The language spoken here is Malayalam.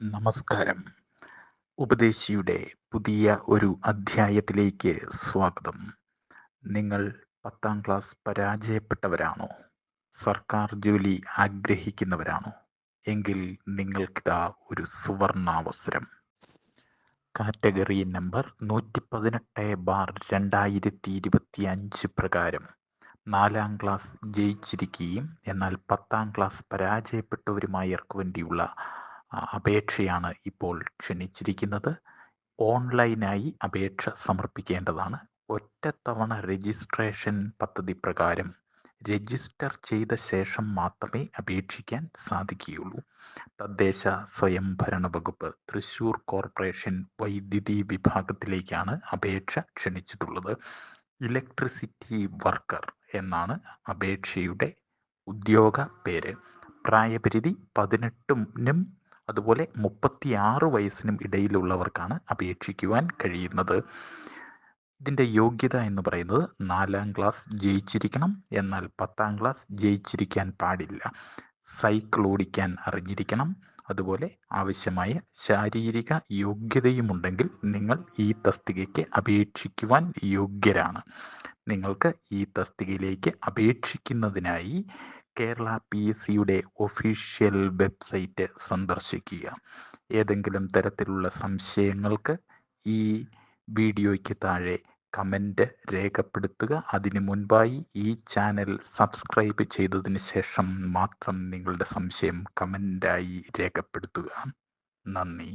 നമസ്കാരം. ഉപദേശിയുടെ പുതിയ ഒരു അധ്യായത്തിലേക്ക് സ്വാഗതം. നിങ്ങൾ പത്താം ക്ലാസ് പരാജയപ്പെട്ടവരാണോ? സർക്കാർ ജോലി ആഗ്രഹിക്കുന്നവരാണോ? എങ്കിൽ നിങ്ങൾക്കിതാ ഒരു സുവർണാവസരം. കാറ്റഗറി നമ്പർ നൂറ്റി പതിനെട്ട് ബാർ രണ്ടായിരത്തി ഇരുപത്തി അഞ്ച് പ്രകാരം നാലാം ക്ലാസ് ജയിച്ചിരിക്കുകയും എന്നാൽ പത്താം ക്ലാസ് പരാജയപ്പെട്ടവരുമായവർക്ക് വേണ്ടിയുള്ള അപേക്ഷയാണ് ഇപ്പോൾ ക്ഷണിച്ചിരിക്കുന്നത്. ഓൺലൈനായി അപേക്ഷ സമർപ്പിക്കേണ്ടതാണ്. ഒറ്റത്തവണ രജിസ്ട്രേഷൻ പദ്ധതി പ്രകാരം രജിസ്റ്റർ ചെയ്ത ശേഷം മാത്രമേ അപേക്ഷിക്കാൻ സാധിക്കുകയുള്ളൂ. തദ്ദേശ സ്വയംഭരണ വകുപ്പ് തൃശൂർ കോർപ്പറേഷൻ വൈദ്യുതി വിഭാഗത്തിലേക്കാണ് അപേക്ഷ ക്ഷണിച്ചിട്ടുള്ളത്. ഇലക്ട്രിസിറ്റി വർക്കർ എന്നാണ് അപേക്ഷയുടെ ഉദ്യോഗ പേര്. പ്രായപരിധി പതിനെട്ടിനും അതുപോലെ മുപ്പത്തിയാറ് വയസ്സിനും ഇടയിലുള്ളവർക്കാണ് അപേക്ഷിക്കുവാൻ കഴിയുന്നത്. ഇതിന്റെ യോഗ്യത എന്ന് പറയുന്നത് നാലാം ക്ലാസ് ജയിച്ചിരിക്കണം. എന്നാൽ പത്താം ക്ലാസ് ജയിച്ചിരിക്കാൻ പാടില്ല. സൈക്കിൾ ഓടിക്കാൻ അറിഞ്ഞിരിക്കണം. അതുപോലെ ആവശ്യമായ ശാരീരിക യോഗ്യതയുമുണ്ടെങ്കിൽ നിങ്ങൾ ഈ തസ്തികയ്ക്ക് അപേക്ഷിക്കുവാൻ യോഗ്യരാണ്. നിങ്ങൾക്ക് ഈ തസ്തികയിലേക്ക് അപേക്ഷിക്കുന്നതിനായി കേരള പി എസ് സിയുടെ ഒഫീഷ്യൽ വെബ്സൈറ്റ് സന്ദർശിക്കുക. ഏതെങ്കിലും തരത്തിലുള്ള സംശയങ്ങൾക്ക് ഈ വീഡിയോയ്ക്ക് താഴെ കമന്റ് രേഖപ്പെടുത്തുക. അതിനു മുൻപായി ഈ ചാനൽ സബ്സ്ക്രൈബ് ചെയ്തതിന് ശേഷം മാത്രം നിങ്ങളുടെ സംശയം കമന്റായി രേഖപ്പെടുത്തുക. നന്ദി.